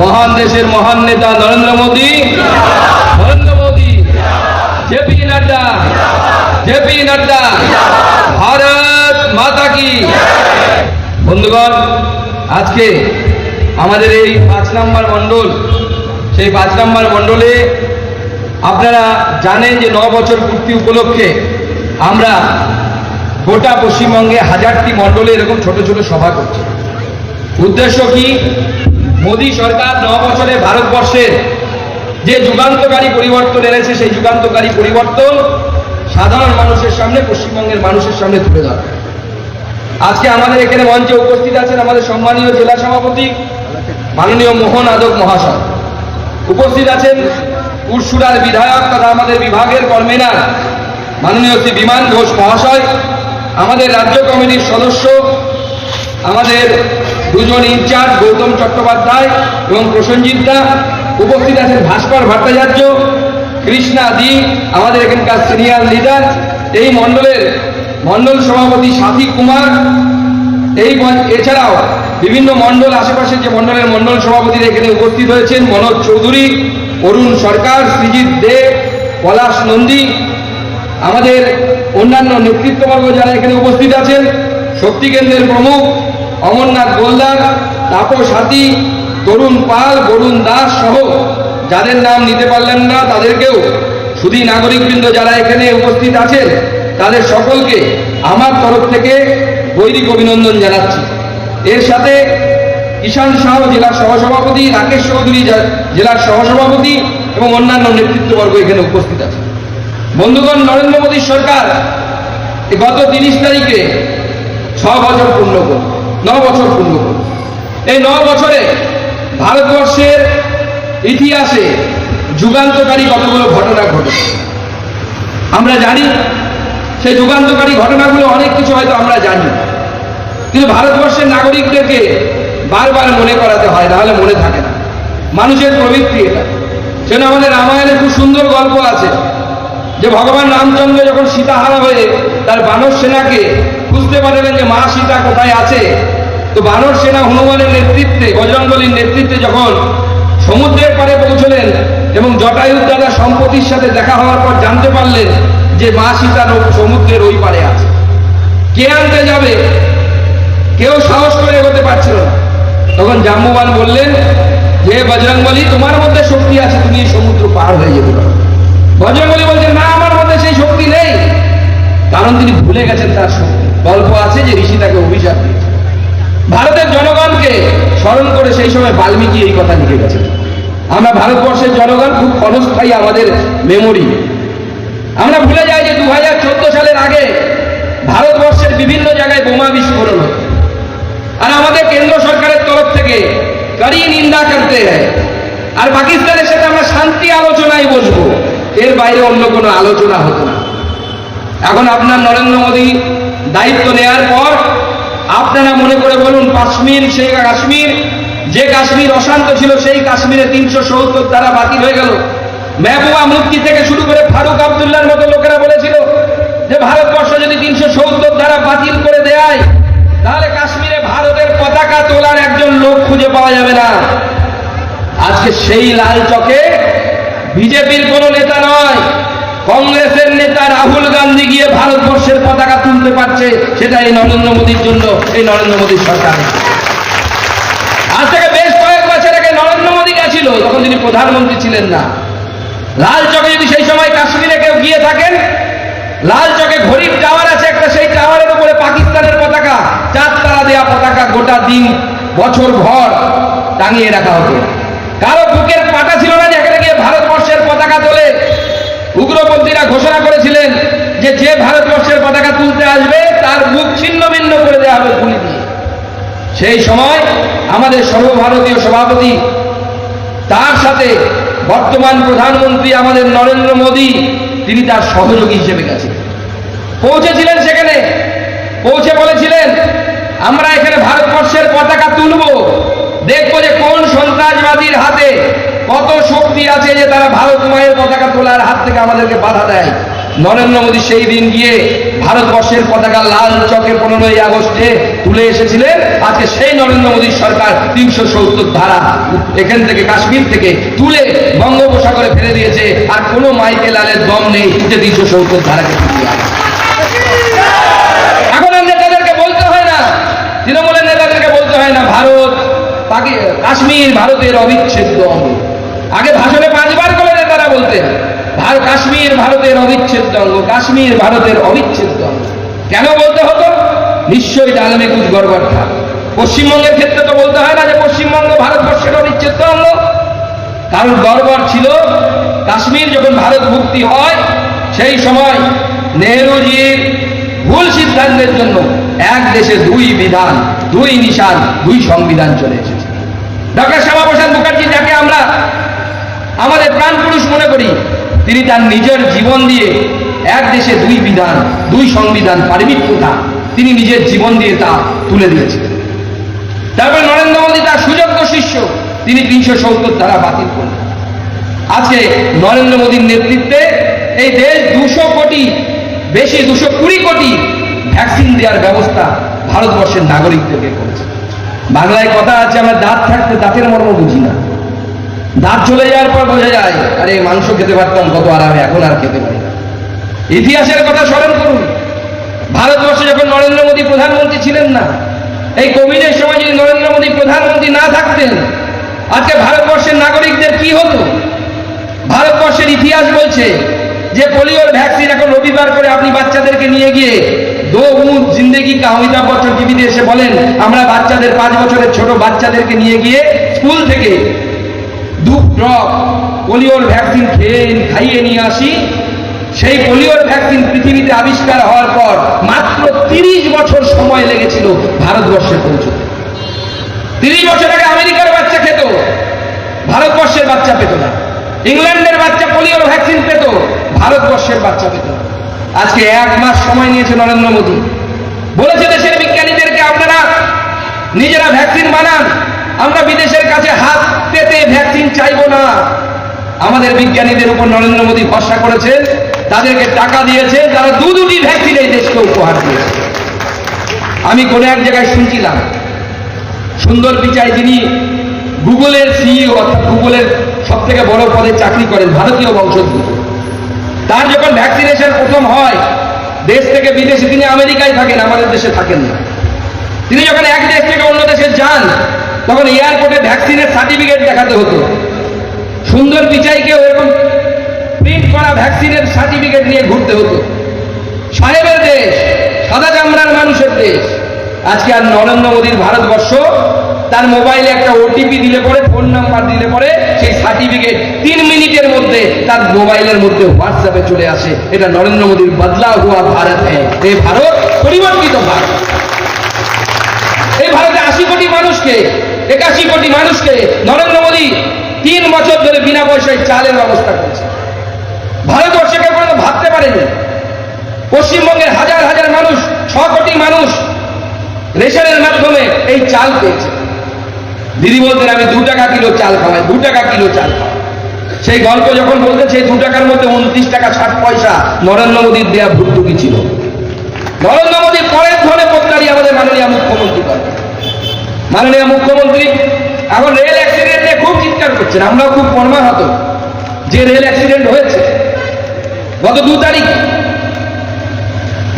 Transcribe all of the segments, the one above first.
মহান দেশের মহান নেতা নরেন্দ্র মোদী। নরেন্দ্র মোদী। জেপি নাড্ডা। জেপি নাড্ডা। ভারত মাতা কি বন্ধুগণ, আজকে আমাদের এই পাঁচ নম্বর মণ্ডল, সেই পাঁচ নম্বর মণ্ডলে আপনারা জানেন যে ন বছর পূর্তি উপলক্ষে আমরা গোটা পশ্চিমবঙ্গে হাজারটি মণ্ডলে এরকম ছোট ছোট সভা করছি। উদ্দেশ্য কি? মোদী সরকার ন বছরে ভারতবর্ষের যে যুগান্তকারী পরিবর্তন এনেছে, সেই যুগান্তকারী পরিবর্তন সাধারণ মানুষের সামনে, পশ্চিমবঙ্গের মানুষের সামনে তুলে ধরা আজকে আমাদের এখানে মঞ্চে উপস্থিত আছেন আমাদের সম্মানীয় জেলা সভাপতি মাননীয় মোহন আদক মহাশয়। উপস্থিত আছেন উরসুরার বিধায়ক তথা আমাদের বিভাগের কনভেনার মাননীয় শ্রী বিমান ঘোষ মহাশয়, আমাদের রাজ্য কমিটির সদস্য, আমাদের দুজন ইনচার্জ গৌতম চট্টোপাধ্যায় এবং প্রসেনজিৎ দা উপস্থিত আছেন ভাস্কর ভট্টাচার্য, কৃষ্ণা দি, আমাদের এখানকার সিনিয়র লিডার। এই মণ্ডলের মণ্ডল সভাপতি সাথী কুমার। এই এছাড়াও বিভিন্ন মণ্ডল আশেপাশের যে মণ্ডলের মণ্ডল সভাপতিরা এখানে উপস্থিত হয়েছেন, মনোজ চৌধুরী, অরুণ সরকার শ্রীজিৎ দে, পলাশ নন্দী, আমাদের অন্যান্য নেতৃত্ববর্গ যারা এখানে উপস্থিত আছেন, শক্তি কেন্দ্রের প্রমুখ অমরনাথ গোলদার তাপস হাতি তরুণ পাল, বরুণ দাস সহ যাদের নাম নিতে পারলেন না, তাদেরকেও শুধু নাগরিকবৃন্দ যারা এখানে উপস্থিত আছেন, তাদের সকলকে আমার তরফ থেকে বৈদিক অভিনন্দন জানাচ্ছি। এর সাথে কিষাণ সাহ জেলার সহসভাপতি, রাকেশ চৌধুরী জেলার সহসভাপতি এবং অন্যান্য নেতৃত্ববর্গ এখানে উপস্থিত আছে বন্ধুগণ, নরেন্দ্র মোদী সরকার গত তিরিশ তারিখে ছ বছর পূর্ণ করল। ন বছর পূর্ণ এই ন বছরে ভারতবর্ষের ইতিহাসে যুগান্তকারী কতগুলো ঘটনা ঘটেছে? আমরা জানি, সেই যুগান্তকারী ঘটনাগুলো অনেক কিছু হয়তো আমরা জানি। কিন্তু ভারতবর্ষের নাগরিকদেরকে বারবার মনে করাতে হয়, নাহলে মনে থাকে না। মানুষের প্রবৃত্তি এটা। সেজন্য আমাদের রামায়ণে খুব সুন্দর গল্প আছে যে ভগবান রামচন্দ্র যখন সীতাহারা হয়ে তার বানর সেনাকে বুঝতে পারলেন যে মা সীতা কোথায় আছে তো বানর সেনা হনুমানের নেতৃত্বে বজরঙ্গলির নেতৃত্বে যখন সমুদ্রের পাড়ে পৌঁছলেন এবং জটায়ুর দ্বারা সম্পত্তির সাথে দেখা হওয়ার পর জানতে পারলেন যে মা সীতা সমুদ্রের ওই পারে আছে। কে আনতে যাবে? কেউ সাহস করে এগোতে পারছিল না। তখন জাম্বুবান বললেন, হে বজরঙ্গলি তোমার মধ্যে শক্তি আছে, তুমি এই সমুদ্র পার হয়ে যেতে পারো। বজরঙ্গলি বলছেন, না, আমার মধ্যে সেই শক্তি নেই। কারণ তিনি ভুলে গেছেন তার শক্তি গল্প আছে যে ঋষি তাকে অভিশাপ দিয়েছে। ভারতের জনগণকে স্মরণ করে সেই সময় বাল্মীকি এই কথা লিখে গেছেন। আমরা ভারতবর্ষের জনগণ খুব ক্ষণস্থায়ী আমাদের মেমোরি আমরা ভুলে যাই যে দু হাজার চোদ্দ সালের আগে ভারতবর্ষের বিভিন্ন জায়গায় বোমা বিস্ফোরণ হতো আর আমাদের কেন্দ্র সরকারের তরফ থেকে কড়ি নিন্দা করতে হয়। আর পাকিস্তানের সাথে আমরা শান্তি আলোচনায় বসবো। এর বাইরে অন্য কোনো আলোচনা হতো না। এখন আপনার নরেন্দ্র মোদী দায়িত্ব নেয়ার পর আপনারা মনে করে বলুন, কাশ্মীর, সেই কাশ্মীর, যে কাশ্মীর অশান্ত ছিল, সেই কাশ্মীরে তিনশো সত্তর দ্বারা বাতিল হয়ে গেল। মেহবুবা মুফতি থেকে শুরু করে ফারুক আবদুল্লাহর মতো লোকেরা বলেছিল যে, ভারতবর্ষ যদি তিনশো সত্তর দ্বারা বাতিল করে দেয়, তাহলে কাশ্মীরে ভারতের পতাকা তোলার একজন লোক খুঁজে পাওয়া যাবে না। আজকে সেই লাল চকে বিজেপির কোন নেতা নয়। কংগ্রেসের নেতা রাহুল গান্ধী গিয়ে ভারতবর্ষের পতাকা তুলতে পারছে সেটা এই নরেন্দ্র মোদীর জন্য এই নরেন্দ্র মোদীর সরকার। আজ থেকে বেশ কয়েক বছর আগে নরেন্দ্র মোদী গেছিল, তখন তিনি প্রধানমন্ত্রী ছিলেন না। লাল চকে যদি সেই সময় কাশ্মীরে কেউ গিয়ে থাকেন, লাল চকে ঘড়ির টাওয়ার আছে একটা, সেই টাওয়ারের উপরে পাকিস্তানের পতাকা চার তারা দেওয়া পতাকা গোটা দিন, বছর ভর টাঙিয়ে রাখা হতো। কারও বুকের পাটা ছিল না যেখানে গিয়ে ভারতবর্ষের পতাকা তোলে উগ্রপন্থীরা ঘোষণা করেছিলেন যে যে ভারতবর্ষের পতাকা তুলতে আসবে, তার মুখ ছিন্ন ভিন্ন করে দেওয়া হবে গুলি দিয়ে। সেই সময় আমাদের সর্বভারতীয় সভাপতি, তার সাথে বর্তমান প্রধানমন্ত্রী আমাদের নরেন্দ্র মোদী, তিনি তার সহযোগী হিসেবে গেছেন। পৌঁছেছিলেন সেখানে। পৌঁছে বলেছিলেন, আমরা এখানে ভারতবর্ষের পতাকা তুলব। দেখব যে কোন সন্ত্রাসবাদীর হাতে কত শক্তি আছে যে তারা ভারত মায়ের পতাকা তোলার হাত থেকে আমাদেরকে বাধা দেয়। নরেন্দ্র মোদী সেই দিন গিয়ে ভারতবর্ষের পতাকা লাল চকে পনেরোই আগস্টে তুলে এসেছিলেন। আজকে সেই নরেন্দ্র মোদীর সরকার তিনশো সত্তর ধারা এখান থেকে কাশ্মীর থেকে তুলে বঙ্গোপসাগরে ফেলে দিয়েছে। আর কোনো মাইকে লালের দম নেই যে তিনশো সত্তর ধারাকে এখন আর নেতাদেরকে বলতে হয় না। তৃণমূলের নেতাদেরকে বলতে হয় না, ভারত কাশ্মীর ভারতের অবিচ্ছেদ্য অঙ্গ। আগে ভাষণে পাঁচবার করে নেতারা বলতেন ভারত কাশ্মীর ভারতের অবিচ্ছেদ্য অঙ্গ, কাশ্মীর ভারতের অবিচ্ছেদ্য অঙ্গ। কেন বলতে হতো? নিশ্চয়ই ডালমে কুচ গড়বড় থা পশ্চিমবঙ্গের ক্ষেত্রে তো বলতে হয় না যে পশ্চিমবঙ্গ ভারতবর্ষের অবিচ্ছেদ্য অঙ্গ। কারণ গড়বড় ছিল, কাশ্মীর যখন ভারত মুক্তি হয়, সেই সময় নেহরুজির ভুল সিদ্ধান্তের জন্য এক দেশে দুই বিধান, দুই নিশান, দুই সংবিধান চলে এসেছে। ডক্টর শ্যামাপ্রসাদ মুখার্জি, যাকে আমরা আমাদের প্রাণ পুরুষ মনে করি। তিনি তার নিজের জীবন দিয়ে এক দেশে দুই বিধান, দুই সংবিধান পারিবিক প্রথা, তিনি নিজের জীবন দিয়ে তা তুলে দিয়েছিলেন তারপরে নরেন্দ্র মোদী তার সুযোগ্য শিষ্য, তিনি তিনশো সত্তর ধারা বাতিল করলেন আজকে নরেন্দ্র মোদীর নেতৃত্বে এই দেশ দুশো কোটি, বেশি দুশো কুড়ি কোটি ভ্যাকসিন দেওয়ার ব্যবস্থা ভারতবর্ষের নাগরিকদেরকে করেছে। বাংলায় কথা আছে, আমরা দাঁত থাকতে দাঁতের মর্ম বুঝি না। দাঁত চলে যাওয়ার পর বোঝা যায়, আরে মাংস খেতে পারতাম কত আরামে, এখন আর খেতে পারি ইতিহাসের কথা স্মরণ করুন। ভারতবর্ষে যখন নরেন্দ্র মোদী প্রধানমন্ত্রী ছিলেন না, এই কোভিডের সময় যদি নরেন্দ্র মোদী প্রধানমন্ত্রী না থাকতেন, আজকে ভারতবর্ষের নাগরিকদের কি হতো? ভারতবর্ষের ইতিহাস বলছে যে পোলিওর ভ্যাকসিন এখন রবিবার করে আপনি বাচ্চাদেরকে নিয়ে গিয়ে দো উঁচ জিন্দেগি কা অমিতাভ বচ্চন টিভিতে এসে বলেন, আমরা বাচ্চাদের পাঁচ বছরের ছোট বাচ্চাদেরকে নিয়ে গিয়ে স্কুল থেকে ড্রপ, পোলিওর ভ্যাকসিন খেয়ে খাইয়ে নিয়ে আসি। সেই পোলিওর ভ্যাকসিন পৃথিবীতে আবিষ্কার হওয়ার পর মাত্র তিরিশ বছর সময় লেগেছিল ভারতবর্ষে পৌঁছতে। তিরিশ বছর আগে আমেরিকার বাচ্চা খেত, ভারতবর্ষের বাচ্চা পেত না। ইংল্যান্ডের বাচ্চা পোলিওর ভ্যাকসিন পেত, ভারতবর্ষের বাচ্চা পেত না। আজকে এক মাস সময় নিয়েছে নরেন্দ্র মোদী। বলেছে দেশের বিজ্ঞানীদেরকে, আপনারা নিজেরা ভ্যাকসিন বানান আমরা বিদেশের কাছে হাত পেতে ভ্যাকসিন চাইব না। আমাদের বিজ্ঞানীদের উপর নরেন্দ্র মোদী ভরসা করেছেন, তাদেরকে টাকা দিয়েছে তারা দু দুটি ভ্যাকসিন এই দেশকে উপহার দিয়েছে। আমি কোনো এক জায়গায় শুনছিলাম, সুন্দর পিচাই যিনি গুগলের সিইও অর্থাৎ গুগলের সব থেকে বড় পদে চাকরি করেন, ভারতীয় বংশোদ্ভূত। তার যখন ভ্যাকসিনেশন প্রথম হয়, দেশ থেকে বিদেশে তিনি আমেরিকায় থাকেন, আমাদের দেশে থাকেন না। তিনি যখন এক দেশ থেকে অন্য দেশে যান তখন এয়ারপোর্টে ভ্যাকসিনের সার্টিফিকেট দেখাতে হতো। সুন্দর পিচাইকে ওরকম প্রিন্ট করা ভ্যাকসিনের সার্টিফিকেট নিয়ে ঘুরতে হতো। সাহেবের দেশ, সাদা চামড়ার মানুষের দেশ। আজকে আর নরেন্দ্র মোদীর ভারতবর্ষ, তার মোবাইলে একটা ওটিপি দিলে পরে ফোন নাম্বার দিলে পরে, সেই সার্টিফিকেট তিন মিনিটের মধ্যে তার মোবাইলের মধ্যে হোয়াটসঅ্যাপে চলে আসে। এটা নরেন্দ্র মোদীর বদলা হুয়া ভারত হ্যাঁ ভারত, পরিবর্তিত ভারত। এই ভারতে আশি কোটি মানুষকে একাশি কোটি মানুষকে নরেন্দ্র মোদী তিন বছর ধরে বিনা পয়সায় চালের ব্যবস্থা করেছে। ভারতবর্ষে কেউ কোনো ভাবতে পারেনি। পশ্চিমবঙ্গের হাজার হাজার মানুষ, ছ কোটি মানুষ রেশনের মাধ্যমে এই চাল পেয়েছে। দিদি বলতেন, আমি দু টাকা কিলো চাল খাওয়াই, দু টাকা কিলো চাল খাওয়াই। সেই গল্প যখন বলতে সেই দু টাকার মধ্যে উনত্রিশ টাকা ষাট পয়সা নরেন্দ্র মোদীর দেয়া ভর্তুকি ছিল। নরেন্দ্র মোদীর পরের ধরে পোদ্দারি আমাদের মাননীয় মুখ্যমন্ত্রী করেন। মাননীয় মুখ্যমন্ত্রী, এখন রেল অ্যাক্সিডেন্টে খুব চিৎকার করছেন, আমরাও খুব মর্মাহত যে রেল অ্যাক্সিডেন্ট হয়েছে। গত দু তারিখ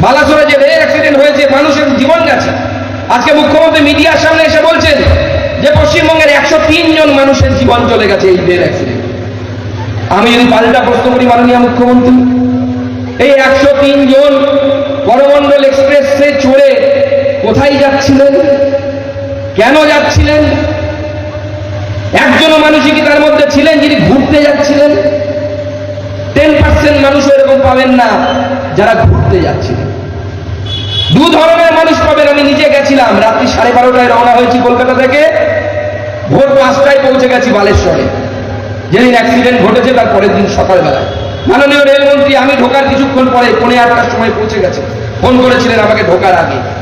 বালাসোরে যে রেল অ্যাক্সিডেন্ট হয়েছে, মানুষের জীবন গেছে আজকে মুখ্যমন্ত্রী মিডিয়ার সামনে এসে বলছেন যে পশ্চিমবঙ্গের একশো জন মানুষের জীবন চলে গেছে এই রেল অ্যাক্সিডেন্ট আমি যদি পাল্টা প্রশ্ন করি, মাননীয় মুখ্যমন্ত্রী, এই একশো জন করমণ্ডল এক্সপ্রেসে চড়ে কোথায় যাচ্ছিলেন? কেন যাচ্ছিলেন? একজন মানুষই কি তার মধ্যে ছিলেন যিনি ঘুরতে যাচ্ছিলেন? টেন পার্সেন্ট মানুষ এরকম পাবেন না যারা ঘুরতে যাচ্ছিলেন। দু ধরনের মানুষ পাবেন, আমি নিজে গেছিলাম, রাত্রি সাড়ে বারোটায় রওনা হয়েছি কলকাতা থেকে। ভোর পাঁচটায় পৌঁছে গেছি বালেশ্বরে। যেদিন অ্যাক্সিডেন্ট ঘটেছে তার পরের দিন সকালবেলায়। মাননীয় রেলমন্ত্রী, আমি ঢোকার কিছুক্ষণ পরে, পৌনে আটটার সময় পৌঁছে গেছে। ফোন করেছিলেন আমাকে ঢোকার আগে।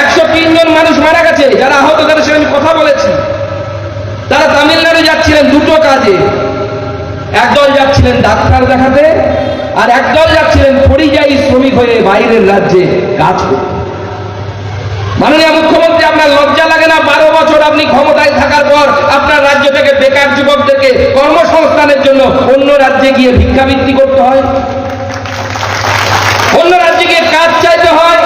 একশো জন মানুষ মারা গেছে, যারা আহত তাদের সঙ্গে আমি কথা বলেছি। তারা তামিলনাড়ু যাচ্ছিলেন দুটো কাজে। একদল যাচ্ছিলেন ডাক্তার দেখাতে, আর একদল যাচ্ছিলেন পরিযায়ী শ্রমিক হয়ে বাইরের রাজ্যে কাজ করতে। মাননীয় মুখ্যমন্ত্রী, আপনার লজ্জা লাগে না? বারো বছর আপনি ক্ষমতায় থাকার পর আপনার রাজ্য থেকে বেকার যুবকদেরকে কর্মসংস্থানের জন্য অন্য রাজ্যে গিয়ে ভিক্ষাবৃত্তি করতে হয়? অন্য রাজ্যে গিয়ে কাজ চাইতে হয়?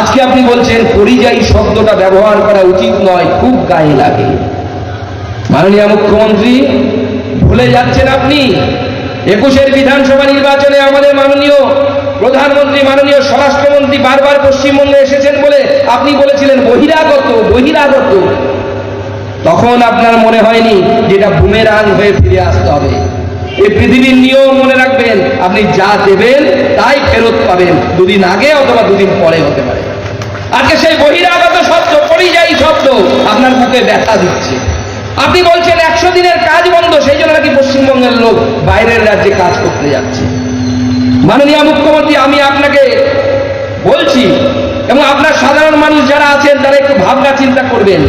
আজকে আপনি বলছেন, পরিযায়ী শব্দটা ব্যবহার করা উচিত নয়, খুব গায়ে লাগে। মাননীয় মুখ্যমন্ত্রী, ভুলে যাচ্ছেন আপনি? একুশের বিধানসভা নির্বাচনে আমাদের মাননীয় প্রধানমন্ত্রী, মাননীয় স্বরাষ্ট্রমন্ত্রী বারবার পশ্চিমবঙ্গে এসেছেন বলে আপনি বলেছিলেন, বহিরাগত বহিরাগত। তখন আপনার মনে হয়নি যেটা বুমেরাং হয়ে ফিরে আসতে হবে। এই পৃথিবীর নিয়ম মনে রাখবেন, আপনি যা দেবেন তাই ফেরত পাবেন। দুদিন আগে অথবা দুদিন পরে হতে পারে। আজকে সেই বহিরাগত শব্দ, পরিযায়ী শব্দ আপনার বুকে ব্যথা দিচ্ছে। আপনি বলছেন একশো দিনের কাজ বন্ধ, সেই জন্য নাকি পশ্চিমবঙ্গের লোক বাইরের রাজ্যে কাজ করতে যাচ্ছে। মাননীয় মুখ্যমন্ত্রী, আমি আপনাকে বলছি এবং আপনার সাধারণ মানুষ যারা আছেন, তারা একটু ভাবনা চিন্তা করবেন।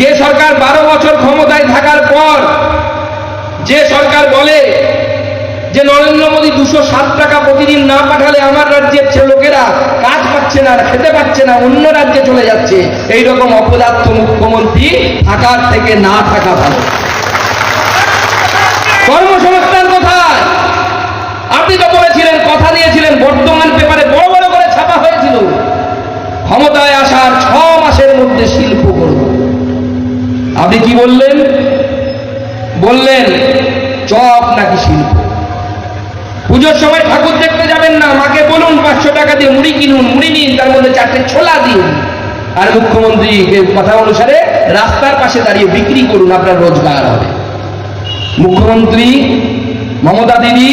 যে সরকার বারো বছর ক্ষমতায় থাকার পর যে সরকার বলে যে নরেন্দ্র মোদী দুশো সাত টাকা প্রতিদিন না পাঠালে আমার রাজ্যের লোকেরা কাজ পাচ্ছে না, খেতে পাচ্ছে না, অন্য রাজ্যে চলে যাচ্ছে। এই রকম অপদার্থ মুখ্যমন্ত্রী থাকার থেকে না থাকা ভালো। কর্মসংস্থান কোথায়? আপনি তো বলেছিলেন, কথা দিয়েছিলেন, বর্তমান পেপারে বড় বড় করে ছাপা হয়েছিল। ক্ষমতায় আসার ছ মাসের মধ্যে শিল্প করব আপনি কি বললেন? বললেন, চপ নাকি শিল্প পুজোর সময় ঠাকুর দেখতে যাবেন না, মাকে বলুন পাঁচশো টাকা দিয়ে মুড়ি কিনুন, মুড়ি নিন, তার মধ্যে চারটে ছোলা দিন। আর মুখ্যমন্ত্রী কথা অনুসারে রাস্তার পাশে দাঁড়িয়ে বিক্রি করুন, আপনার রোজগার হবে। মুখ্যমন্ত্রী, মমতা দিদি,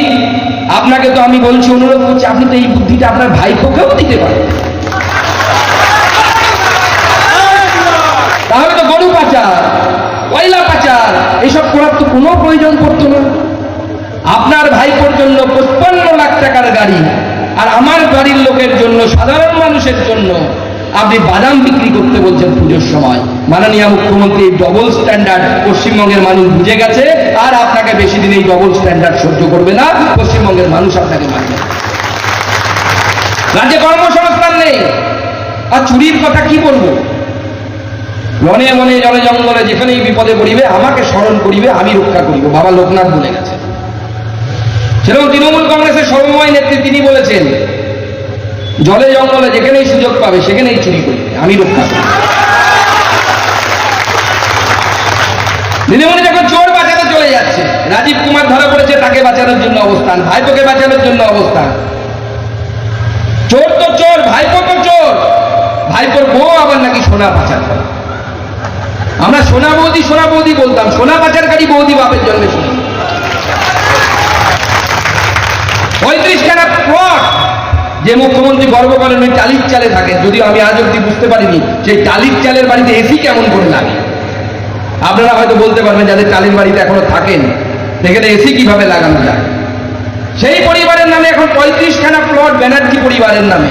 আপনাকে তো আমি বলছি, অনুরোধ করছি, আপনি তো এই বুদ্ধিটা আপনার ভাইপোকেও দিতে পারেন তাহলে তো গরু পাচার কয়লা পাচার এসব করার তো কোনো প্রয়োজন পড়তো না। আপনার ভাইপোর জন্য পঁচপান্ন লাখ টাকার গাড়ি আর আমার বাড়ির লোকের জন্য, সাধারণ মানুষের জন্য আপনি বাদাম বিক্রি করতে বলছেন পুজোর সময়। মাননীয় মুখ্যমন্ত্রী ডবল স্ট্যান্ডার্ড পশ্চিমবঙ্গের মানুষ বুঝে গেছে, আর আপনাকে বেশি দিন এই ডবল স্ট্যান্ডার্ড সহ্য করবে না, পশ্চিমবঙ্গের মানুষ আপনাকে মানবে রাজ্যে কর্মসংস্থান নেই। আর চুরির কথা কি বলব? মনে মনে, জলে জঙ্গলে যেখানেই বিপদে পড়িবে, আমাকে স্মরণ করিবে, আমি রক্ষা করিব। বাবা লোকনাথ বলে গেছে সেরকম তৃণমূল কংগ্রেসের সর্বময় নেত্রী তিনি বলেছেন, জলে জঙ্গলে যেখানেই সুযোগ পাবে, সেখানেই চুরি করবে, আমি রক্ষা করব। দিদিমণি যখন চোর বাঁচাতে চলে যাচ্ছে, রাজীব কুমার ধরা পড়েছে, তাকে বাঁচানোর জন্য অবস্থান, ভাইপোকে বাঁচানোর জন্য অবস্থান। চোর তো চোর, ভাইপো তো চোর, ভাইপোর বউ আবার নাকি সোনা পাচার করে আমরা সোনা বৌদি সোনা বৌদি বলতাম, সোনা পাচারকারী বৌদি বাপের জন্মে শুনি পঁয়ত্রিশ খানা প্লট যে মুখ্যমন্ত্রী গর্ব করেন ওই টালির চালে থাকেন যদিও আমি আজ অব্দি বুঝতে পারিনি সেই টালির চালের বাড়িতে এসি কেমন করে লাগে। আপনারা হয়তো বলতে পারবেন যাদের টালির বাড়িতে এখনও থাকেন, সেখানে এসি কীভাবে লাগানো যায়? সেই পরিবারের নামে এখন পঁয়ত্রিশ খানা প্লট ব্যানার্জি পরিবারের নামে।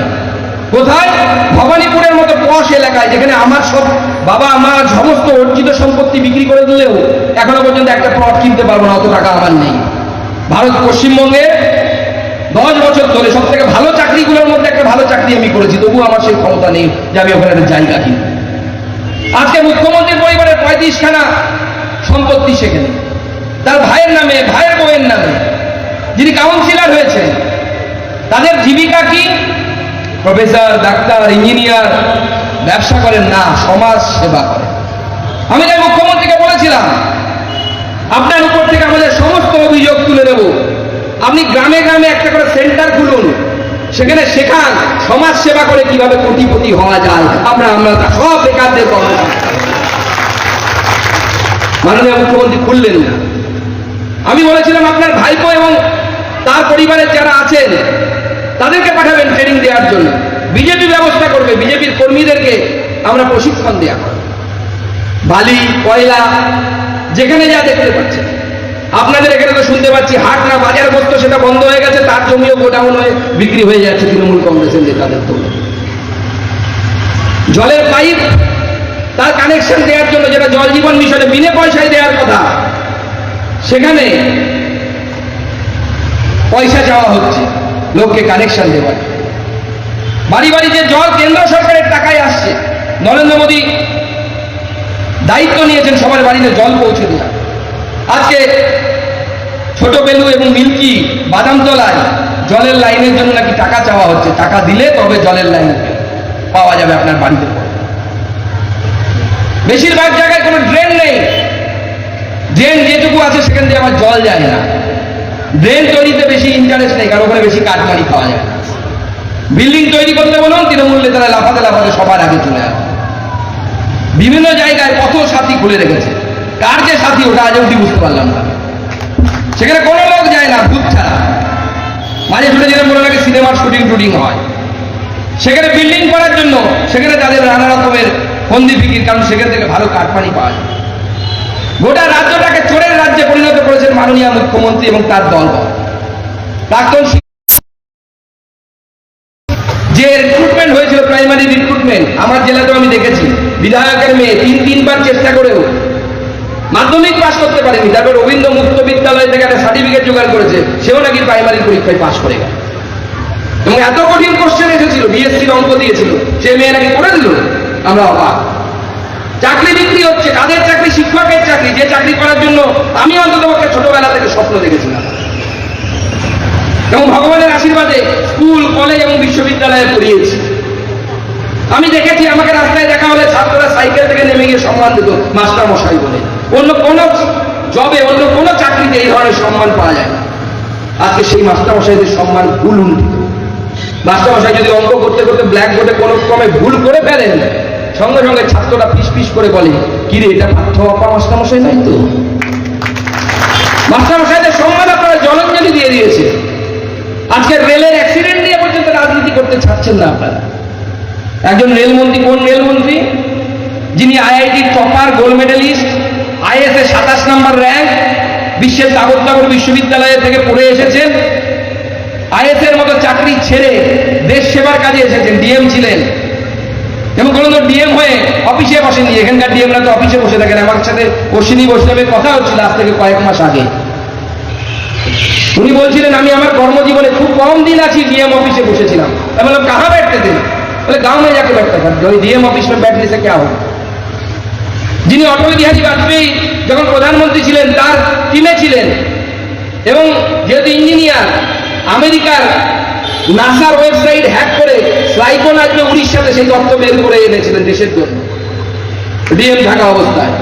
কোথায়? ভবানীপুরের মতো পশ এলাকায়, যেখানে আমার সব বাবা আমার সমস্ত অর্জিত সম্পত্তি বিক্রি করে দিলেও এখনও পর্যন্ত একটা প্লট কিনতে পারব না, অত টাকা আমার নেই। ভারত পশ্চিমবঙ্গে দশ বছর ধরে সব থেকে ভালো চাকরিগুলোর মধ্যে একটা ভালো চাকরি আমি করেছি তবু আমার সেই ক্ষমতা নেই যে আমি ওখানে একটা জায়গা কিনি আজকে মুখ্যমন্ত্রীর পরিবারের পঁয়ত্রিশ খানা সম্পত্তি সেখানে। তার ভাইয়ের নামে, ভাইয়ের বউয়ের নামে যিনি কাউন্সিলর হয়েছেন, তাদের জীবিকা কি? প্রফেসর, ডাক্তার, ইঞ্জিনিয়ার, ব্যবসা করেন না, সমাজ সেবা করেন। আমি তাই মুখ্যমন্ত্রীকে বলেছিলাম, আপনার উপর থেকে আমাদের সমস্ত অভিযোগ তুলে দেব আপনি গ্রামে গ্রামে একটা করে সেন্টার খুলুন, সেখানে শেখান সমাজ সেবা করে কীভাবে কোটিপতি হওয়া যায়। আমরা আমরা তা সব বেকারদের কর্মসংস্থান মাননীয় মুখ্যমন্ত্রী খুললেন না। আমি বলেছিলাম, আপনার ভাইপো এবং তার পরিবারের যারা আছেন, তাদেরকে পাঠাবেন ট্রেনিং দেওয়ার জন্য বিজেপি ব্যবস্থা করবে বিজেপির কর্মীদেরকে আমরা প্রশিক্ষণ দেওয়া করব বালি, কয়লা, যেখানে যা দেখতে পাচ্ছেন আপনাদের এখানে তো শুনতে পাচ্ছি হাট না বাজার বসতো, সেটা বন্ধ হয়ে গেছে, তার জমিও গোডাউন হয়ে বিক্রি হয়ে যাচ্ছে তৃণমূল কংগ্রেসের নেতাদের তো জলের পাইপ, তার কানেকশন দেওয়ার জন্য, যেটা জল জীবন মিশনে বিনে পয়সায় দেওয়ার কথা, সেখানে পয়সা চাওয়া হচ্ছে, লোককে কানেকশন দেওয়ার। বাড়ি বাড়ি যে জল কেন্দ্র সরকারের টাকায় আসছে নরেন্দ্র মোদী দায়িত্ব নিয়েছেন সবার বাড়িতে জল পৌঁছে দেওয়া আজকে ছোট বেলু এবং মিল্কি বাদাম বাদামতলায় জলের লাইনের জন্য নাকি টাকা চাওয়া হচ্ছে, টাকা দিলে তবে জলের লাইন পাওয়া যাবে আপনার বাড়িতে। বেশিরভাগ জায়গায় কোনো ড্রেন নেই। ড্রেন যেটুকু আছে সেখান দিয়ে আমার জল যায় না। ড্রেন তৈরিতে বেশি ইন্টারেস্ট নেই কারণ ওখানে বেশি কাঠমারি পাওয়া যায় বিল্ডিং তৈরি করতে বলুন, তৃণমূল নেতারা লাফাতে লাফাতে সবার আগে চলে আসে বিভিন্ন জায়গায় কত সাথী খুলে রেখেছে? কার যে সাথী, ওটা আজ অব্দি বুঝতে পারলাম না। সেখানে কোনো লোক যায় না, ভূত ছাড়া। মাঝে ছুটে যেটা মনে লাগে সিনেমার শুটিং টুটিং হয়। সেখানে বিল্ডিং করার জন্য, সেখানে তাদের নানা রকমের ফন্দি ফিকির, কারণ সেখান থেকে ভালো কাঠপানি পাওয়া যায়। গোটা রাজ্যটাকে চোরের রাজ্যে পরিণত করেছেন মাননীয় মুখ্যমন্ত্রী এবং তার দল। প্রাক্তন যে রিক্রুটমেন্ট হয়েছিল প্রাইমারি রিক্রুটমেন্ট আমার জেলাতেও আমি দেখেছি। বিধায়কের মেয়ে তিন তিনবার চেষ্টা করেও মাধ্যমিক পাশ করতে পারেনি। তারপর রবীন্দ্র মুক্ত বিদ্যালয় থেকে একটা সার্টিফিকেট জোগাড় করেছে, সেও নাকি প্রাইমারি পরীক্ষায় পাশ করে এবং এত কঠিন কোশ্চেন এসেছিল বিএসসির অঙ্ক দিয়েছিল, সে মেয়ে নাকি করে দিল, আমরা অবাক। চাকরি বিক্রি হচ্ছে, কাদের চাকরি? শিক্ষকের চাকরি। যে চাকরি করার জন্য আমি অন্তত পক্ষে ছোটবেলা থেকে স্বপ্ন দেখেছিলাম। এবং ভগবানের আশীর্বাদে স্কুল কলেজ এবং বিশ্ববিদ্যালয়ে পড়িয়েছি। আমি দেখেছি, আমাকে রাস্তায় দেখা হলে ছাত্ররা সাইকেল থেকে নেমে গিয়ে সম্মান দিত, মাস্টার মশাই বলে। অন্য কোনো জবে অন্য কোনো চাকরিতে এই ধরনের সম্মান পাওয়া যায় না। আজকে সেই মাস্টার মশাইদের সম্মান ভুল উন্ঠিত মাস্টার মশাই যদি অঙ্ক করতে করতে ব্ল্যাক বোর্ডে কোনো ক্রমে ভুল করে ফেলেন, সঙ্গে সঙ্গে ছাত্ররা পিস পিস করে বলে, কি রে, এটা পার্থ আপা মাস্টার মশাই নাই তো? মাস্টার মশাইদের সম্মান আপনারা জলঞ্জলি দিয়ে দিয়েছে। আজকে রেলের অ্যাক্সিডেন্ট নিয়ে পর্যন্ত রাজনীতি করতে ছাড়ছেন না আপনারা। একজন রেলমন্ত্রী, কোন রেলমন্ত্রী? যিনি IIT topper gold medalist, ISA সাতাশ নাম্বার র্যাঙ্ক, বিশ্বের তাবৎনগর বিশ্ববিদ্যালয় থেকে পড়ে এসেছেন। আইএসের মতো চাকরি ছেড়ে দেশ সেবার কাজে এসেছেন, ডিএম ছিলেন। এবং কোনো ডিএম হয়ে অফিসে বসেনি এখানকার ডিএমরা তো অফিসে বসে থাকেন। আমার সাথে পশ্চিমী বৈষ্ণবের কথা হচ্ছিল আজ থেকে কয়েক মাস আগে। উনি বলছিলেন, আমি আমার কর্মজীবনে খুব কম দিন আছি, ডিএম অফিসে বসেছিলাম। আমি বললাম, কাহা ব্যাটতে দিলাম बोले गांव में जाके बैठता था जो डीएम ऑफिस में बैठने से क्या होगा যিনি অটল বিহারী বাজপেয়ী যখন প্রধানমন্ত্রী ছিলেন তার টিমে ছিলেন এবং যেহেতু ইঞ্জিনিয়ার আমেরিকার নাসার ওয়েবসাইট হ্যাক করে সাইকোন আসবে উড়িষ্যাতে সেই তথ্য বের করে এনেছিলেন দেশের জন্য ডিএম থাকা অবস্থায়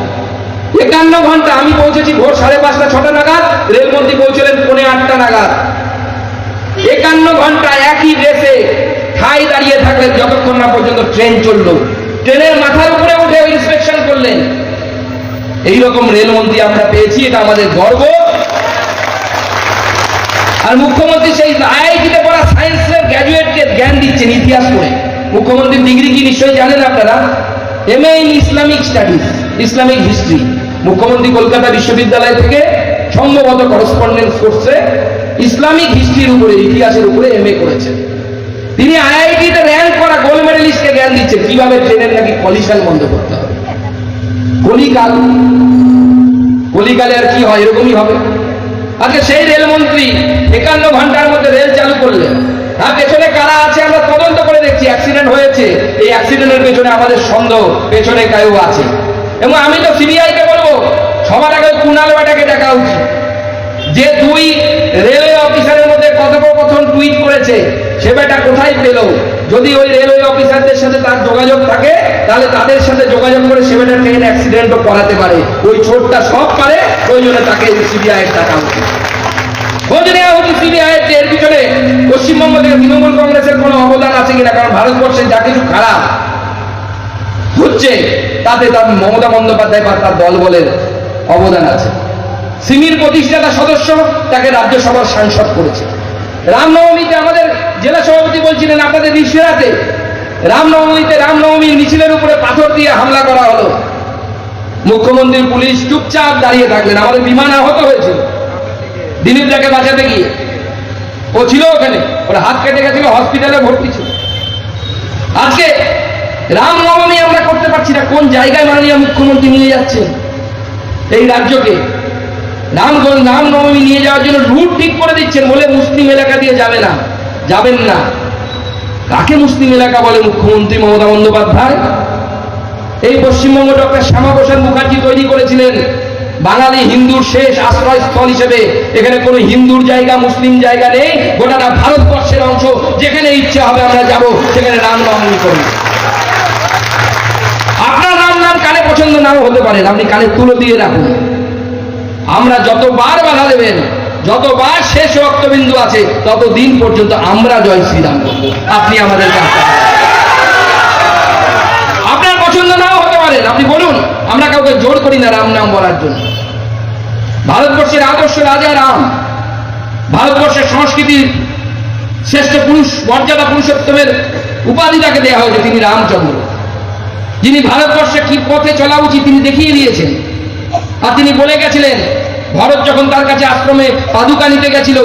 একান্ন ঘন্টা আমি পৌঁছেছি ভোর সাড়ে পাঁচটা ছটা নাগাদ রেলমন্ত্রী পৌঁছলেন পৌনে আটটা নাগাদ একান্ন ঘন্টা একই ড্রেসে ঠাই দাঁড়িয়ে থাকলেন যতক্ষণ না পর্যন্ত ট্রেন চলল। ট্রেনের মাথার উপরে উঠে ইন্সপেকশন করলেন। এইরকম রেলমন্ত্রী আমরা পেয়েছি, এটা আমাদের গর্ব। আর মুখ্যমন্ত্রী সেই আইআইটিতে পড়া সায়েন্সের গ্র্যাজুয়েটকে জ্ঞান দিচ্ছেন ইতিহাস করে মুখ্যমন্ত্রীর ডিগ্রি কি নিশ্চয়ই জানেন আপনারা? M A in Islamic studies Islamic history মুখ্যমন্ত্রী কলকাতা বিশ্ববিদ্যালয় থেকে সম্ভবত করসপন্ডেন্স কোর্সে ইসলামিক হিস্ট্রির উপরে, ইতিহাসের উপরে এম এ করেছেন। তিনি আইআইটিতে র্যাঙ্ক করা গোল্ড মেডেলিস্টকে জ্ঞান দিচ্ছেন কীভাবে ট্রেনের নাকি কলিশন বন্ধ করতে হবে? কলিকাল। কলিকালে আর কি হয়? এরকমই হবে। আজকে সেই রেলমন্ত্রী একান্ন ঘণ্টার মধ্যে রেল চালু করলেন আর পেছনে কারা আছে? আমরা তদন্ত করে দেখছি। অ্যাক্সিডেন্ট হয়েছে। এই অ্যাক্সিডেন্টের পেছনে আমাদের সন্দেহ। পেছনে কেউ আছে। এবং আমি তো সিবিআইকে বলব, সবার আগে কুণাল বেটাকে দেখা উচিত। যে দুই রেলওয়ে অফিসারের মধ্যে কথোপকথন টুইট করেছে, সে বেটা কোথায় পেল? যদি ওই রেলওয়ে অফিসারদের সাথে তার যোগাযোগ থাকে, তাহলে তাদের সাথে যোগাযোগ করে সে বেটা ট্রেন অ্যাক্সিডেন্টও করাতে পারে। ওই ছোটটা সব পারে, ওই জন্য তাকে সিবিআই এর টাকা উচিত খোঁজ নেওয়া উচিত সিবিআই এর পিছনে। পশ্চিমবঙ্গ থেকে তৃণমূল কংগ্রেসের কোনো অবদান আছে কিনা? কারণ ভারতবর্ষে যা কিছু খারাপ হচ্ছে, তাতে তার মমতা বন্দ্যোপাধ্যায় বা তার দল বলের অবদান আছে। সিমির প্রতিষ্ঠাতা সদস্য তাকে রাজ্যসভার সাংসদ করেছে। রামনবমীতে আমাদের জেলা সভাপতি বলছিলেন, আপনাদের রিসেরাতে রামনবমীতে রামনবমীর মিছিলের উপরে পাথর দিয়ে হামলা করা হলো। মুখ্যমন্ত্রীর পুলিশ চুপচাপ দাঁড়িয়ে থাকলেন। আমাদের বিমান আহত হয়েছিল। দিলীপ দাকে বাঁচাতে গিয়ে। ও ছিল ওখানে। ওর হাত কেটে গেছিল, হসপিটালে ভর্তি ছিল। আজকে রামনবমী আমরা করতে পারছি না। কোন জায়গায় মাননীয় মুখ্যমন্ত্রী নিয়ে যাচ্ছেন? এই রাজ্যকে রাম রামনবমী নিয়ে যাওয়ার জন্য রুট ঠিক করে দিচ্ছেন বলে মুসলিম এলাকা দিয়ে যাবে না, যাবেন না। কাকে মুসলিম এলাকা বলে মুখ্যমন্ত্রী মমতা বন্দ্যোপাধ্যায়? এই পশ্চিমবঙ্গ ডক্টর শ্যামাপ্রসাদ মুখার্জি তৈরি করেছিলেন বাঙালি হিন্দুর শেষ আশ্রয়স্থল হিসেবে। এখানে কোনো হিন্দুর জায়গা, মুসলিম জায়গা নেই, গোটাটা ভারতবর্ষের অংশ। যেখানে ইচ্ছা হবে আমরা যাব, সেখানে রাম রামনবমী করি আপনার রাম নাম কানে পছন্দ নাও হতে পারে, আপনি কানে তুলো দিয়ে রাখুন। আমরা যতবার বাধা দেবেন, যতবার শেষ রক্তবিন্দু আছে, ততদিন পর্যন্ত আমরা জয় শ্রীরাম করব। আপনি আমাদের কাছে আপনার পছন্দ নাও হতে পারেন আপনি বলুন, আমরা কাউকে জোর করি না রাম নাম বলার জন্য। ভারতবর্ষের আদর্শ রাজা রাম। ভারতবর্ষের সংস্কৃতির শ্রেষ্ঠ পুরুষ, মর্যাদা পুরুষোত্তমের উপাধি তাকে দেওয়া হয়েছে, তিনি রামচন্দ্র। যিনি ভারতবর্ষে কি পথে চলা উচিত তিনি দেখিয়ে দিয়েছেন। আর তিনি বলে গেছিলেন ভরত যখন তার কাছে আশ্রমে পাদুকা নিতে গেছিল,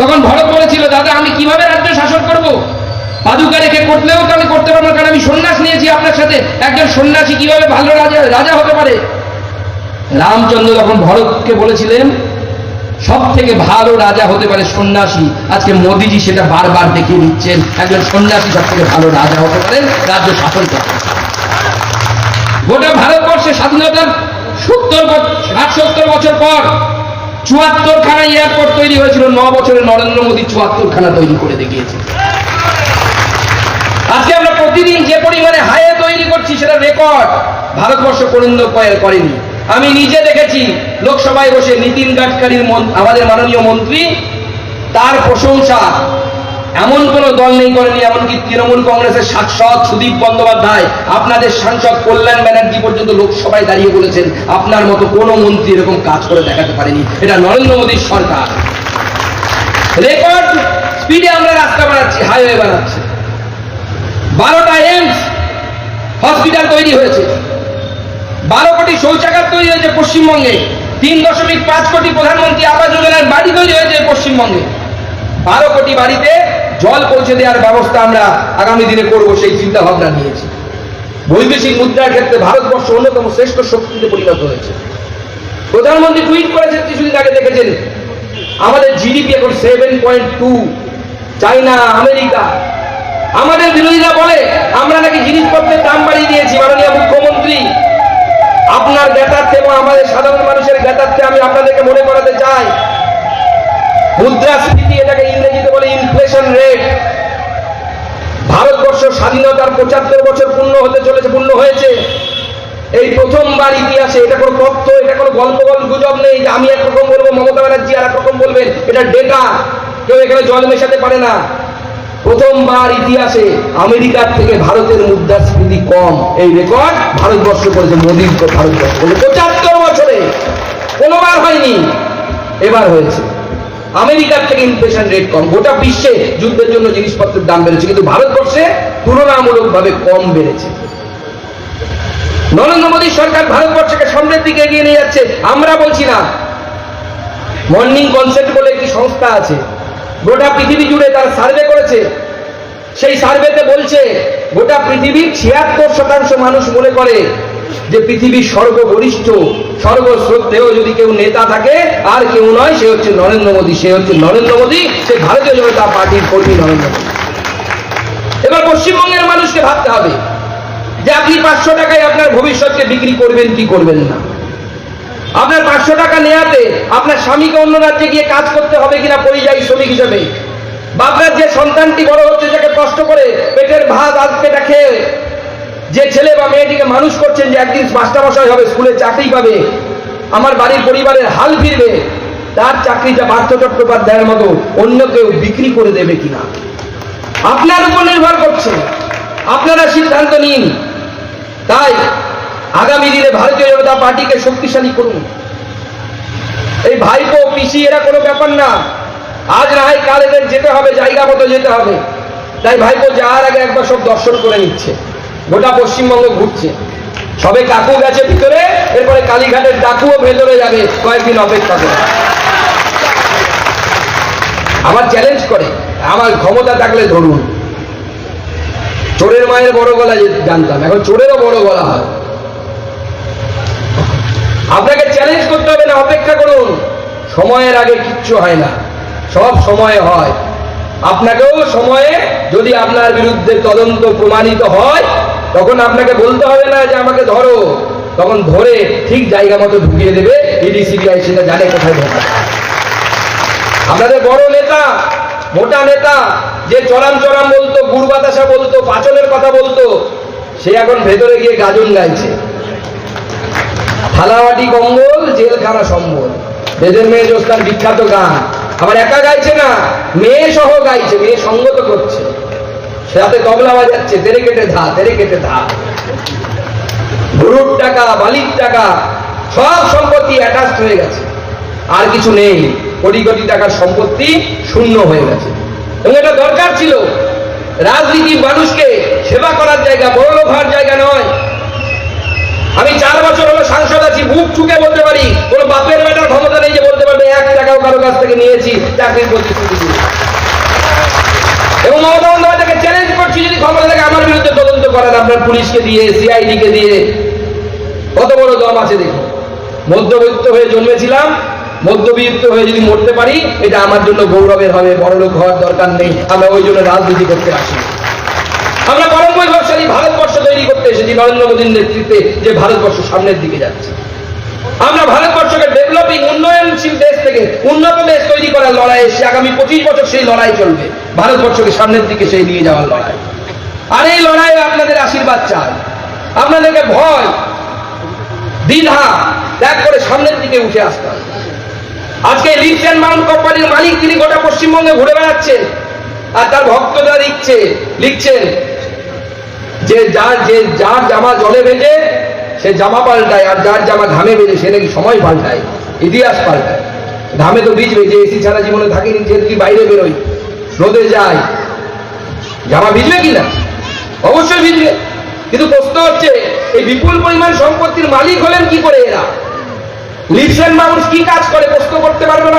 তখন ভরত বলেছিল, দাদা, আমি কীভাবে রাজ্য শাসন করব? পাদুকা রেখে করলেও আমি করতে পারব কারণ আমি সন্ন্যাস নিয়েছি আপনার সাথে। একজন সন্ন্যাসী কীভাবে ভালো রাজা রাজা হতে পারে? রামচন্দ্র যখন ভরতকে বলেছিলেন সব থেকে ভালো রাজা হতে পারে সন্ন্যাসী। আজকে মোদিজি সেটা বারবার দেখিয়ে দিচ্ছেন, একজন সন্ন্যাসী সব থেকে ভালো রাজা হতে পারেন রাজ্য শাসন করতে। গোটা ভারতবর্ষে স্বাধীনতার সত্তর ষাট সত্তর বছর পর চুয়াত্তর খানা এয়ারপোর্ট তৈরি হয়েছিল। ন বছরে নরেন্দ্র মোদী চুয়াত্তর খানা তৈরি করে দেখিয়েছে। আজকে আমরা প্রতিদিন যে পরিমাণে হায়ে তৈরি করছি সেটা রেকর্ড ভারতবর্ষ পরিণত করেনি। আমি নিজে দেখেছি, লোকসভায় বসে নীতিন গাডকারির আমাদের মাননীয় মন্ত্রী, তার প্রশংসা এমন কোন দল নেই করেনি এমনকি তৃণমূল কংগ্রেসের সাংসদ সুদীপ বন্দ্যোপাধ্যায়, আপনাদের সাংসদ কল্যাণ ব্যানার্জি পর্যন্ত লোকসভায় দাঁড়িয়ে বলেছেন, আপনার মতো কোন মন্ত্রী এরকম কাজ করে দেখাতে পারেনি। এটা নরেন্দ্র মোদীর সরকার। রেকর্ড স্পিডে আমরা রাস্তা বানাচ্ছি হাইওয়ে বানাচ্ছি বারোটা এমস হসপিটাল তৈরি হয়েছে। বারো কোটি শৌচাগার তৈরি হয়েছে পশ্চিমবঙ্গে। তিন দশমিক পাঁচ কোটি প্রধানমন্ত্রী আবাস যোজনার বাড়ি তৈরি হয়েছে পশ্চিমবঙ্গে। বারো কোটি বাড়িতে জল পৌঁছে দেওয়ার ব্যবস্থা আমরা আগামী দিনে করব, সেই চিন্তা ভাবনা নিয়েছি। বৈদেশিক মুদ্রার ক্ষেত্রে ভারতবর্ষ অন্যতম শ্রেষ্ঠ শক্তিতে পরিণত হয়েছে। প্রধানমন্ত্রী টুইট করেছেন, কিছুদিন আগে দেখেছেন, আমাদের জিডিপি এখন seven point two, China, America. আমাদের বিরোধীরা বলে, আমরা নাকি জিনিসপত্রের দাম বাড়িয়ে দিয়েছি, মাননীয় মুখ্যমন্ত্রী। আপনার জ্ঞাতার্থে এবং আমাদের সাধারণ মানুষের জ্ঞাতার্থে আমি আপনাদেরকে মনে করাতে চাই মুদ্রাস্ফীতি এটাকে ইংরেজিতে বলে ইনফ্লেশন রেট ভারতবর্ষ স্বাধীনতার পঁচাত্তর বছর পূর্ণ হতে চলেছে, পূর্ণ হয়েছে। এই প্রথমবার ইতিহাসে এটা কোনো তথ্য, এটা কোনো গল্প গল্প গুজব নেই। যে আমি একরকম বলব, মমতা ব্যানার্জি আর একরকম বলবেন, এটা ডেটা কেউ এখানে জল মেশাতে পারে না। প্রথমবার ইতিহাসে আমেরিকার থেকে ভারতের মুদ্রাস্ফীতি কম। এই রেকর্ড ভারতবর্ষ করেছে, মোদীর ভারতবর্ষ করেছে। পঁচাত্তর বছরে কোনোবার হয়নি, এবার হয়েছে। আমেরিকার থেকে ইনফ্লেশন রেট কম। গোটা বিশ্বে যুদ্ধের জন্য জিনিসপত্রের দাম বেড়েছে, কিন্তু ভারতবর্ষে তুলনামূলকভাবে কম বেড়েছে। নরেন্দ্র মোদী সরকার ভারতবর্ষকে সামনের দিকে এগিয়ে নিয়ে যাচ্ছে। আমরা বলছি না। মর্নিং কনসেপ্ট বলে একটি সংস্থা আছে। গোটা পৃথিবী জুড়ে তারা সার্ভে করেছে। সেই সার্ভেতে বলছে, গোটা পৃথিবীর ছিয়াত্তর শতাংশ মানুষ মনে করে যে পৃথিবীর সর্ববরিষ্ঠ সর্বশ্রদ্ধেয় যদি কেউ নেতা থাকে, আর কেউ নয়, সে হচ্ছে নরেন্দ্র মোদী। সে হচ্ছে নরেন্দ্র মোদী, সে ভারতীয় জনতা পার্টির কর্মী নরেন্দ্র মোদী। এবার পশ্চিমবঙ্গের মানুষকে ভাবতে হবে যে আপনি পাঁচশো টাকায় আপনার ভবিষ্যৎকে বিক্রি করবেন, কি করবেন না? আপনার পাঁচশো টাকা নেয়াতে আপনার স্বামীকে অন্য রাজ্যে গিয়ে কাজ করতে হবে কিনা পরিযায়ী শ্রমিক হিসেবে? বা আপনার যে সন্তানটি বড় হচ্ছে, যাকে কষ্ট করে পেটের ভাত আজ পেটা খেয়ে যে ছেলে বা মেয়েটিকে মানুষ করছেন যে একদিন মাস্টারমশাই হবে, স্কুলে চাকরি পাবে, আমার বাড়ির পরিবারের হাল ফিরবে, তার চাকরিটা পার্থ চট্টোপাধ্যায়ের মতো অন্য কেউ বিক্রি করে দেবে কিনা? আপনার উপর নির্ভর করছে। আপনারা সিদ্ধান্ত নিন। তাই আগামী দিনে ভারতীয় জনতা পার্টিকে শক্তিশালী করুন। এই ভাইপো, পিসি, এরা কোনো ব্যাপার না। আজ না হয় কাল এদের যেতে হবে, জায়গা মতো যেতে হবে। তাই ভাইপো যাওয়ার আগে একবার সব দর্শন করে নিচ্ছে। গোটা পশ্চিমবঙ্গ ঘুরছে। সবে কাকু গেছে ভিতরে, এরপরে কালীঘাটের ডাকুও ভেতরে যাবে কয়েকদিন অপেক্ষা করে। আমার চ্যালেঞ্জ করে, আমার ক্ষমতা থাকলে ধরুন। চোরের মায়ের বড় গলা জানতাম, এখন চোরেরও বড় গলা হয়। আপনাকে চ্যালেঞ্জ করতে হবে না, অপেক্ষা করুন। সময়ের আগে কিচ্ছু হয় না, সব সময়ে হয়। আপনাকেও সময়ে যদি আপনার বিরুদ্ধে তদন্ত প্রমাণিত হয় তখন আপনাকে বলতে হবে না যে আমাকে ধরো। তখন ধরে ঠিক জায়গা মতো ঢুকিয়ে দেবে, ইডি, সিবিআই সেটা জানে কোথায় ঢোকা আপনাদের বড় নেতা, মোটা নেতা, যে চরাম চরাম বলতো, গুড় বাতাসা বলতো পাচনের কথা বলতো, সে এখন ভেতরে গিয়ে গাজন গাইছে। থালাবাটি কম্বল, জেলখানা সম্বল। বেদের মেয়ে জোস্তার বিখ্যাত গান। আবার একা গাইছে না, মেয়ে সহ গাইছে, মেয়ে সঙ্গত করছে। সাথে তবলা বাজাচ্ছে, তেরে কেটে ধা, তেরে কেটে ধা। গরুর টাকা বালির টাকা, সব সম্পত্তি অ্যাটাচড হয়ে গেছে। আর কিছু নেই। কোটি কোটি টাকার সম্পত্তি শূন্য হয়ে গেছে। এবং এটা দরকার ছিল। রাজনীতি মানুষকে সেবা করার জায়গা, বড় হওয়ার জায়গা নয়। আমি চার বছর হলো সাংসদ আছি বুক চুকে বলতে পারি। কোন বাপের বেটার ক্ষমতা নেই যে বলতে পারবে, এক টাকাও কারও কাছ থেকে নিয়েছি, চাকরির প্রতিশ্রুতি এবং মমতা বন্দ্যোপাধ্যায়কে করছি যদি ক্ষমতা থেকে আমার বিরুদ্ধে তদন্ত করেন। আপনার পুলিশকে দিয়ে সিআইডি কে দিয়ে। কত বড় দম আছে দেখুন। মধ্যবিত্ত হয়ে জন্মেছিলাম, মধ্যবিত্ত হয়ে যদি মরতে পারি, এটা আমার জন্য গৌরবের হবে বড়লোক হওয়ার দরকার নেই। আমরা ওই জন্য রাজনীতি করতে আসি। আমরা পরম বৈভবশালী ভারতবর্ষ তৈরি করতে এসেছি, নরেন্দ্র মোদীর নেতৃত্বে যে ভারতবর্ষ সামনের দিকে যাচ্ছে। আমরা ভারতবর্ষকে ডেভেলপিং উন্নয়নশীল দেশ থেকে উন্নত দেশ তৈরি করার লড়াই এসে আগামী পঁচিশ বছর সেই লড়াই চলবে। ভারতবর্ষকে সামনের দিকে সেই নিয়ে যাওয়ার লড়াই। আর এই লড়াইয়ে আপনাদের আশীর্বাদ চাই। আপনাদেরকে ভয়, দ্বিধা ত্যাগ করে সামনের দিকে উঠে আসতে আজকে লিপস অ্যান্ড মাউন্ট কোম্পানির মালিক তিনি গোটা পশ্চিমবঙ্গে ঘুরে বেড়াচ্ছেন আর তার ভক্তরা লিখছে, লিখছেন যে যার যে যার জামা জলে ভেজে সে জামা পাল্টায় আর যার জামা ঘামে ভেজে সে নাকি সময় পাল্টায়, ইতিহাস পাল্টায়। ঘামে তো ভিজবে, যে এসি ছাড়া জীবনে থাকেনি যে কি বাইরে বেরোয় রোদে যায় জামা ভিজবে কি না অবশ্যই ভিজবে। কিন্তু প্রশ্ন হচ্ছে, এই বিপুল পরিমাণ সম্পত্তির মালিক হলেন কি করে এরা? লিপসেন মানুষ কি কাজ করে? প্রশ্ন করতে পারবে